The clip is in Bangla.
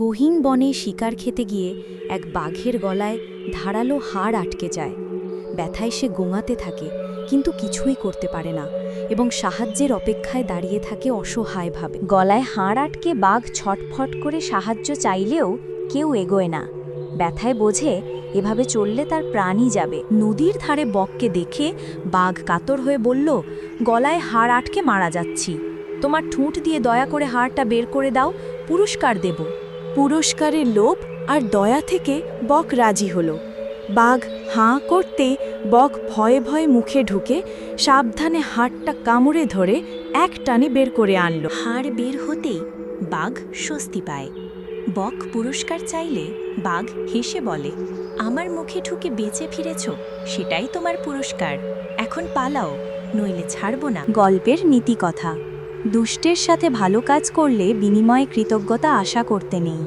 গহীন বনে শিকার খেতে গিয়ে এক বাঘের গলায় ধারালো হাড় আটকে যায়। ব্যথায় সে গোঙাতে থাকে, কিন্তু কিছুই করতে পারে না এবং সাহায্যের অপেক্ষায় দাঁড়িয়ে থাকে অসহায়ভাবে। গলায় হাড় আটকে বাঘ ছটফট করে সাহায্য চাইলেও কেউ এগোয় না। ব্যথায় বোঝে, এভাবে চললে তার প্রাণই যাবে। নদীর ধারে বককে দেখে বাঘ কাতর হয়ে বলল, গলায় হাড় আটকে মারা যাচ্ছি। তোমার ঠুঁট দিয়ে দয়া করে হাড়টা বের করে দাও, পুরস্কার দেব। পুরস্কারের লোভ আর দয়া থেকে বক রাজি হলো। বাঘ হাঁ করতে বক ভয়ে ভয়ে মুখে ঢুকে সাবধানে হাড়টা কামড়ে ধরে এক টানে বের করে আনলো। হাড় বের হতেই বাঘ স্বস্তি পায়। বক পুরস্কার চাইলে বাঘ হেসে বলে আমার মুখে ঢুকে বেঁচে ফিরেছ সেটাই তোমার পুরস্কার। এখন পালাও নইলে ছাড়ব না। গল্পের নীতি কথা দুষ্টের সাথে ভালো কাজ করলে বিনিময়ে কৃতজ্ঞতা আশা করতে নেই।